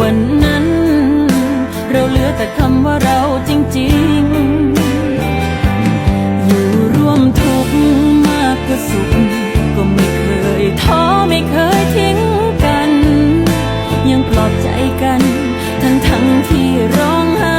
วันนั้น เราเหลือแต่คำว่าเราจริงๆ อยู่ร่วมทุกข์มากก็สุข ก็ไม่เคยท้อไม่เคยทิ้งกัน ยังปลอบใจกัน ทั้งทั้งที่ร้องไห้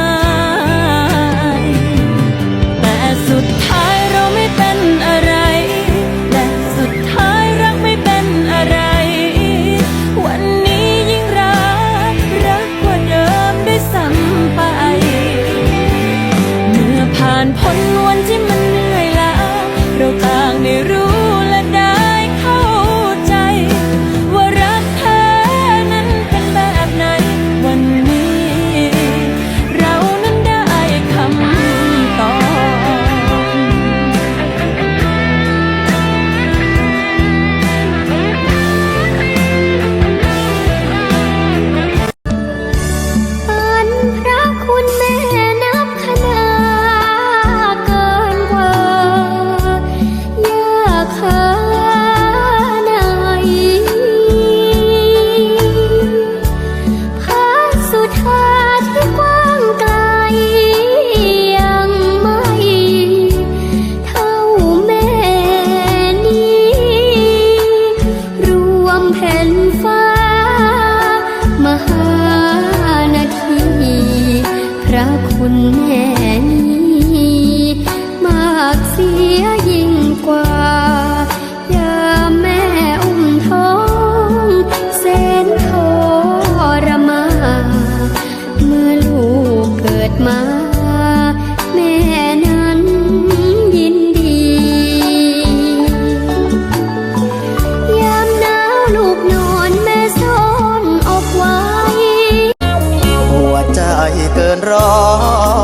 รอ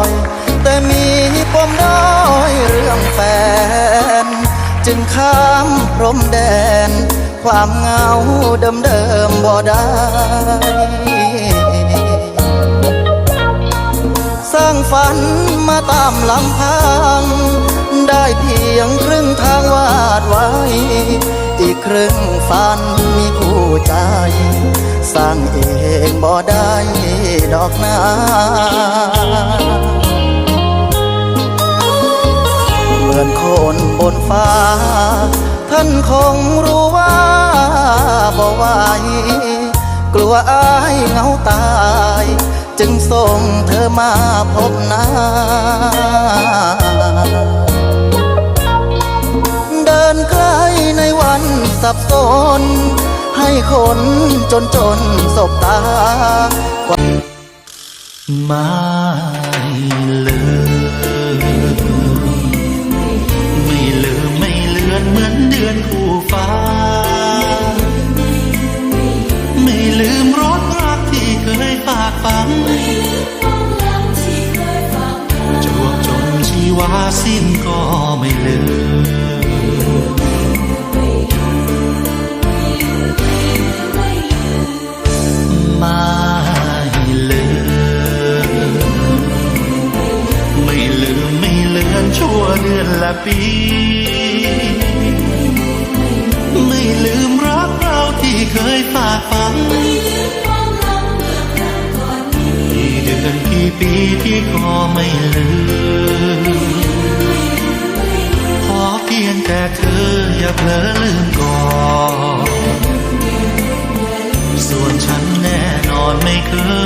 ย แต่มีปมด้อยเรื่องแฟน จึงข้ามพรมแดน ความเหงาเดิมๆบ่ได้สร้างฝันมาตามลำพัง ได้เพียงครึ่งทางวาดไว้ อีกครึ่งฝันมีคู่ใจ สร้างเองบ่ได้ดอกนาเหมือนคนบนฟ้า ท่านคงรู้ว่าบ่ไหวกลัวอายเหงาตาย จึงส่งเธอมาพบหน้าเดินใกล้ในวันสับสน ให้คนจนจนสบตาไม่ลืมไม่ลืมไม่เลือนเหมือนเดือนคู่ฟ้า ไม่ลืมรสรักที่เคยฝากฝังจวบจนชีวาสิ้นก็ไม่ลืม เดือนละปี ไม่ลืมรักเราที่เคยฝากฝันกี่เดือนกี่ปีที่ก็ไม่ลืม ขอเพียงแต่เธออย่าเผลอลืมก่อนส่วนฉันแน่นอนไม่เคย